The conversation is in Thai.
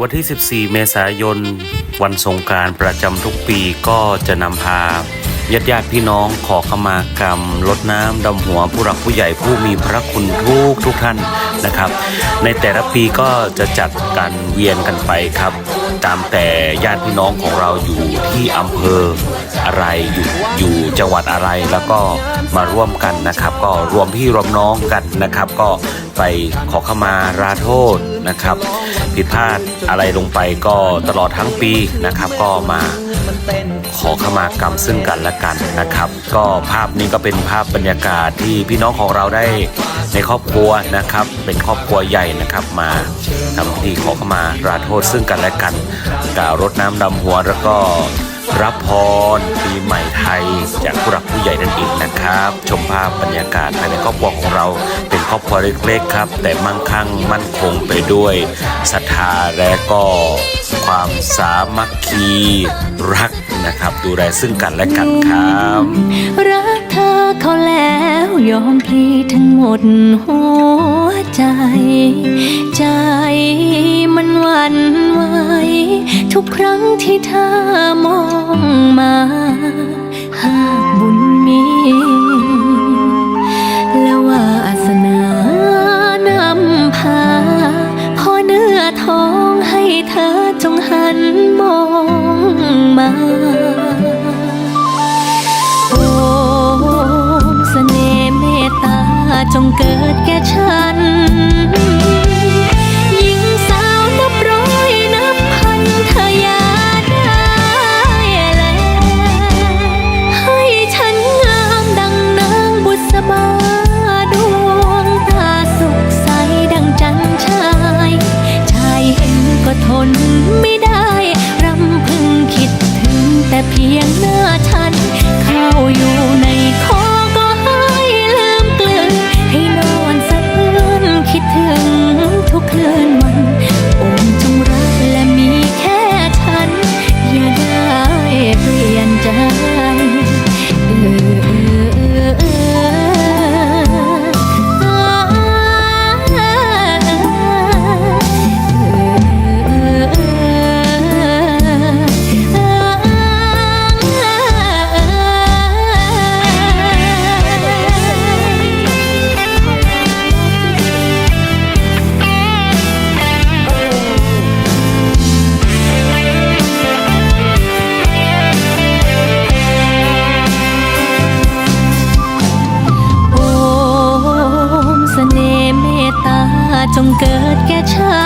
วันที่ 14 เมษายน วันสงการประจำทุกปีก็จะนำพาญาติญาติพี่น้องขอขมากรรมลดน้ำดำหัวผู้หลักผู้ใหญ่ผู้มีพระคุณทุกทุกท่านนะครับ ในแต่ละปีก็จะจัดการเวียนกันไปครับ ตามแต่ญาติพี่น้องของเราอยู่ที่อำเภออะไรอยู่อยู่จังหวัดอะไรแล้วก็มาร่วมกันนะครับ ก็รวมพี่รวมน้องกันนะครับ ก็ไปขอขมาราโทษนะครับ ผิดพลาดอะไรลงไปก็ตลอดทั้งปีนะครับ ก็มา ขอขมากรรมซึ่งกันและกันนะครับ ก็ภาพนี้ก็เป็นภาพบรรยากาศที่พี่น้องของเราได้ในครอบครัวนะครับ เป็นครอบครัวใหญ่นะครับมาทำพิธีขอขมาราโทษซึ่งกันและกันกล่าวรดน้ำดำหัวแล้วก็รับพรปีใหม่ไทย จากผู้หลักผู้ใหญ่นั่นเองนะครับ ชมภาพบรรยากาศภายในครอบครัวของเราเครอบครัวเล็กๆครับ แต่มั่งคั่งมั่นคงไปด้วยศรัทธาและก็ความสามัคคีรักนะครับ ดูแลซึ่งกันและกันครับรักเธอเขาแล้วยอมพลีทั้งหมดหัวใจ ใจมันหวั่นไหวทุกครั้งที่เธอมอง มาโอมเสน่ห์เมตตาจงเกิดแก่ฉัน จงเกิดแก่ฉัน